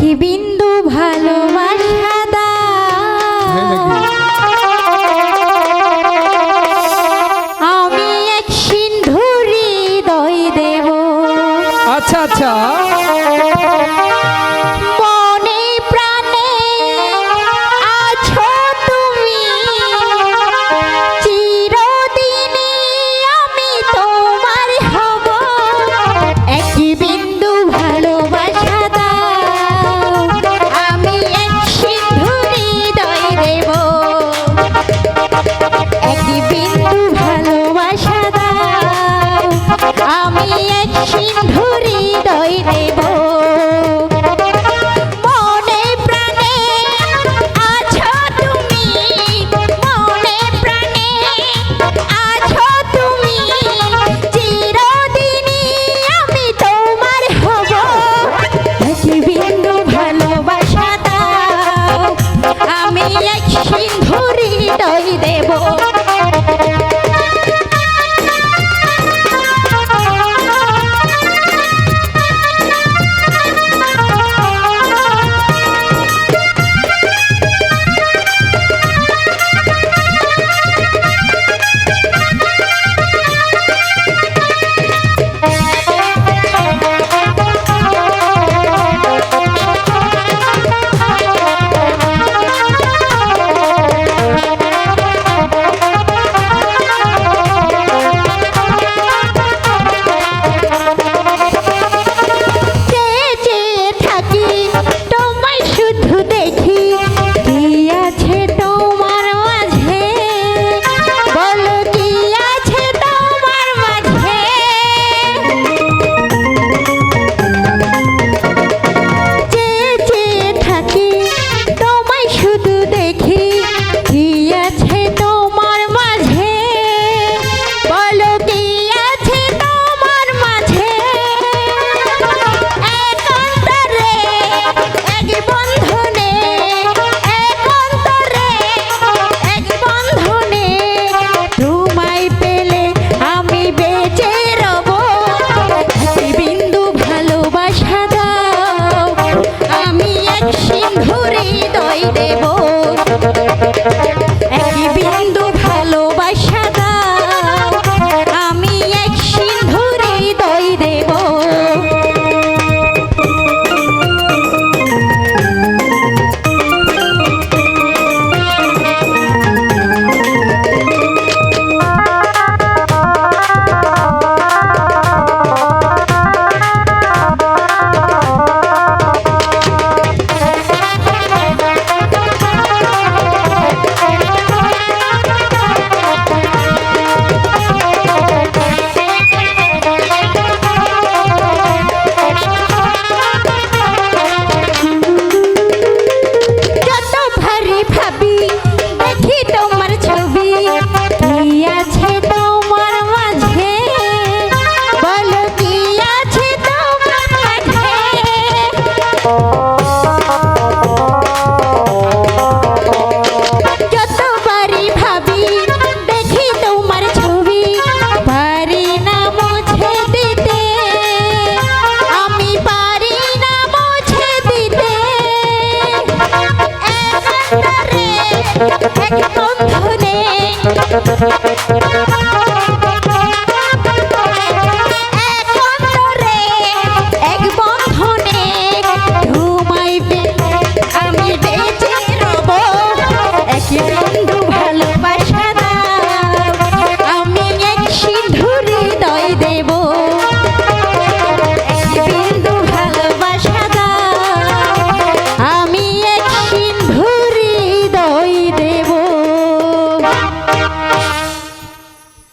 একই বিন্দু ভালোবাসা হ্যাঁ আমি এক সিন্ধুরি দই দেব। আচ্ছা আচ্ছা। আমি এক সিন্ধুরি দইনে